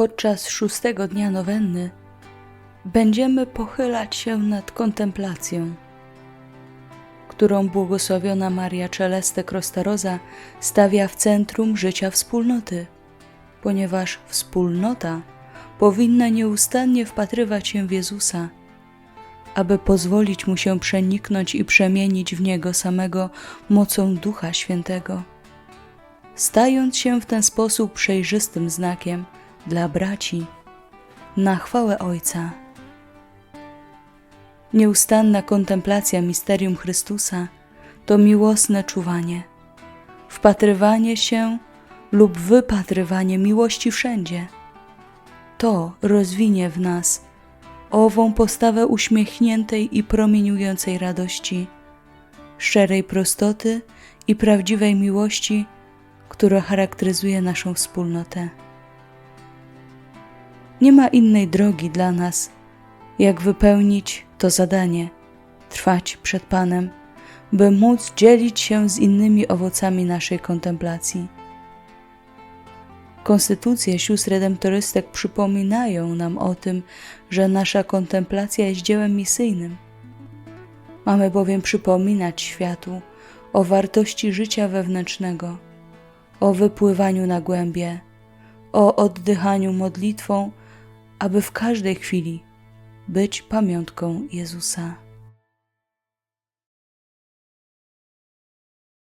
Podczas szóstego dnia nowenny będziemy pochylać się nad kontemplacją, którą błogosławiona Maria Celeste Krostaroza stawia w centrum życia wspólnoty, ponieważ wspólnota powinna nieustannie wpatrywać się w Jezusa, aby pozwolić mu się przeniknąć i przemienić w niego samego mocą Ducha Świętego, stając się w ten sposób przejrzystym znakiem dla braci na chwałę Ojca. Nieustanna kontemplacja misterium Chrystusa to miłosne czuwanie, wpatrywanie się lub wypatrywanie miłości wszędzie. To rozwinie w nas ową postawę uśmiechniętej i promieniującej radości, szczerej prostoty i prawdziwej miłości, która charakteryzuje naszą wspólnotę. Nie ma innej drogi dla nas, jak wypełnić to zadanie, trwać przed Panem, by móc dzielić się z innymi owocami naszej kontemplacji. Konstytucje sióstr redemptorystek przypominają nam o tym, że nasza kontemplacja jest dziełem misyjnym. Mamy bowiem przypominać światu o wartości życia wewnętrznego, o wypływaniu na głębie, o oddychaniu modlitwą, aby w każdej chwili być pamiątką Jezusa.